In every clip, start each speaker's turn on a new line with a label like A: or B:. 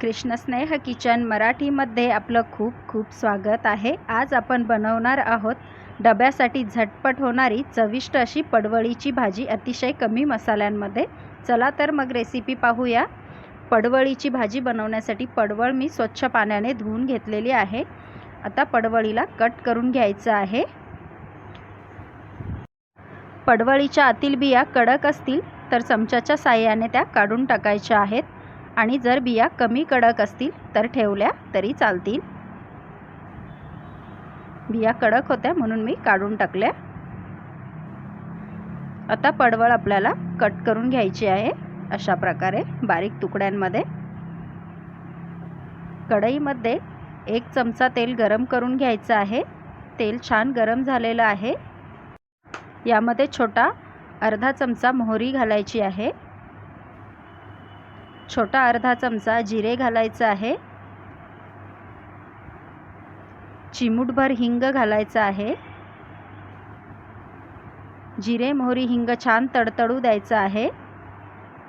A: कृष्णस्नेह kitchen मराठीमध्ये आपलं खूप खूप स्वागत आहे. आज आपण बनवणार आहोत डब्यासाठी झटपट होणारी चविष्ट अशी पडवळीची भाजी अतिशय कमी मसाल्यांमध्ये. चला तर मग रेसिपी पाहूया. पडवळीची भाजी बनवण्यासाठी पडवळ मी स्वच्छ पाण्याने धुवून घेतलेली आहे. आता पडवळीला कट करून घ्यायचं आहे. पडवळीच्या आतील बिया कडक असतील तर चमच्याच्या साह्याने त्या काढून टाकायच्या आहेत. आणि जर बिया कमी कडक असतील तर ठेवल्या तरी चालतील. बिया कडक होत्या म्हणून मी काढून टाकल्या. आता पडवळ आपल्याला कट करून घ्यायची आहे अशा प्रकारे बारीक तुकड्यांमध्ये. कढईमध्ये एक चमचा तेल गरम करून घ्यायचं आहे. तेल छान गरम झालेलं आहे. यामध्ये छोटा अर्धा चमचा मोहरी घालायची आहे. छोटा अर्धा चमचा जिरे घालायचं आहे. चिमूटभर हिंग घालायचं आहे. जिरे मोहरी हिंग छान तडतडू द्यायचं आहे.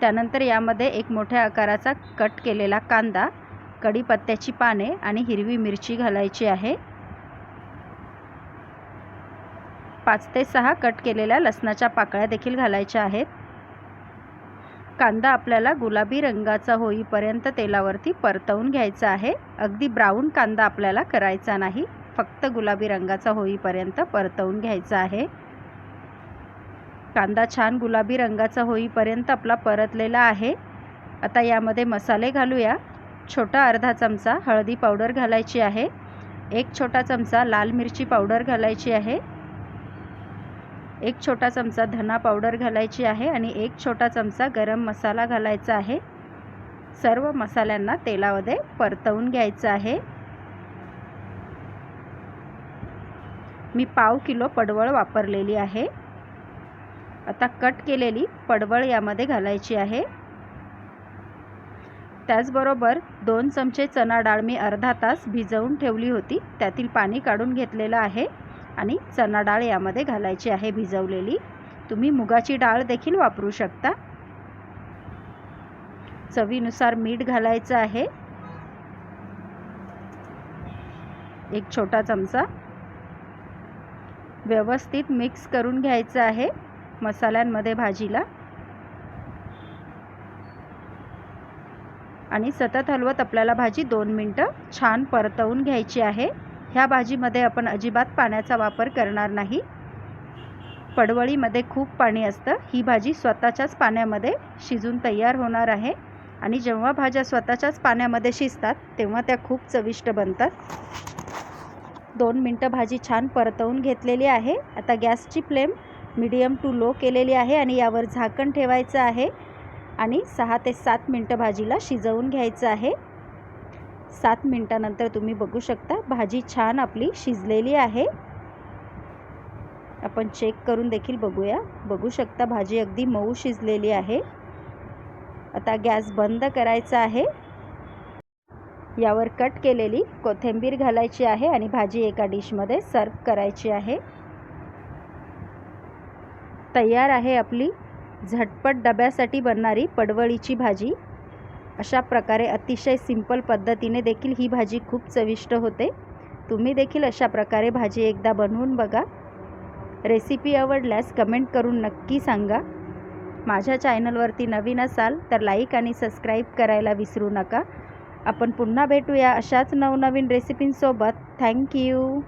A: त्यानंतर यामध्ये एक मोठ्या आकाराचा कट केलेला कांदा कढीपत्त्याची पाने आणि हिरवी मिरची घालायची आहे. पाच ते सहा कट केलेल्या लसणाच्या पाकळ्या देखील घालायच्या आहेत. कांदा आपल्याला गुलाबी रंगाचा होईपर्यंत तेलावरती परतवून घ्यायचा आहे. अगदी ब्राऊन कांदा आपल्याला करायचा नाही. फक्त गुलाबी रंगाचा होईपर्यंत परतवून घ्यायचा आहे. कांदा छान गुलाबी रंगाचा होईपर्यंत आपला परतलेला आहे. आता यामध्ये मसाले घालूया. छोटा अर्धा चमचा हळदी पावडर घालायची आहे. एक छोटा चमचा लाल मिरची पावडर घालायची आहे. एक छोटा चमचा धना पावडर घालायची आहे आणि एक छोटा चमचा गरम मसाला घालायचा आहे. सर्व मसाल्यांना तेलामध्ये परतवून घ्यायचं आहे. मी पाव किलो पडवळ वापरलेली आहे. आता कट केलेली पडवळ यामध्ये घालायची आहे. त्याचबरोबर दोन चमचे चणा डाळ मी अर्धा तास भिजवून ठेवली होती. त्यातील पाणी काढून घेतलेलं आहे. आणि चणा डाळ यामध्ये घालायची आहे भिजवलेली. तुम्ही मुगाची डाळ देखील वापरू शकता. चवीनुसार मीठ घालायचं आहे. एक छोटा चमचा. व्यवस्थित मिक्स करून घ्यायचं आहे मसाल्यांमध्ये भाजीला. आणि सतत हलवत आपल्याला भाजी दोन मिनटं छान परतवून घ्यायची आहे. ह्या भाजीमध्ये आपण अजिबात पाण्याचा वापर करणार नाही. पडवळीमध्ये खूप पाणी असतं. ही भाजी स्वतःच्याच पाण्यामध्ये शिजून तयार होणार आहे. आणि जेव्हा भाज्या स्वतःच्याच पाण्यामध्ये शिजतात तेव्हा त्या खूप चविष्ट बनतात. दोन मिनटं भाजी छान परतवून घेतलेली आहे. आता गॅसची फ्लेम मीडियम टू लो केलेली आहे आणि यावर झाकण ठेवायचं आहे. आणि सहा ते सात मिनटं भाजीला शिजवून घ्यायचं आहे. सात मिनटानंतर तुम्ही बघू शकता. भाजी छान आपली शिजलेली आहे. आपण चेक करून देखील बघूया. बघू शकता भाजी अगदी मऊ शिजलेली आहे. आता गॅस बंद करायचा आहे. यावर कट केलेली कोथिंबीर घालायची आहे आणि भाजी एका डिशमध्ये सर्व करायची आहे. तयार आहे आपली झटपट डब्यासाठी बनणारी पडवळीची भाजी. अशा प्रकारे अतिशय सिंपल पद्धतीने देखील ही भाजी खूप चविष्ट होते. तुम्ही देखील अशा प्रकारे भाजी एकदा बनवून बघा. रेसिपी आवडल्यास कमेंट करून नक्की सांगा. माझ्या चॅनलवरती नवीन असाल तर लाईक आणि सबस्क्राईब करायला विसरू नका. आपण पुन्हा भेटूया अशाच नवनवीन रेसिपींसोबत. थँक्यू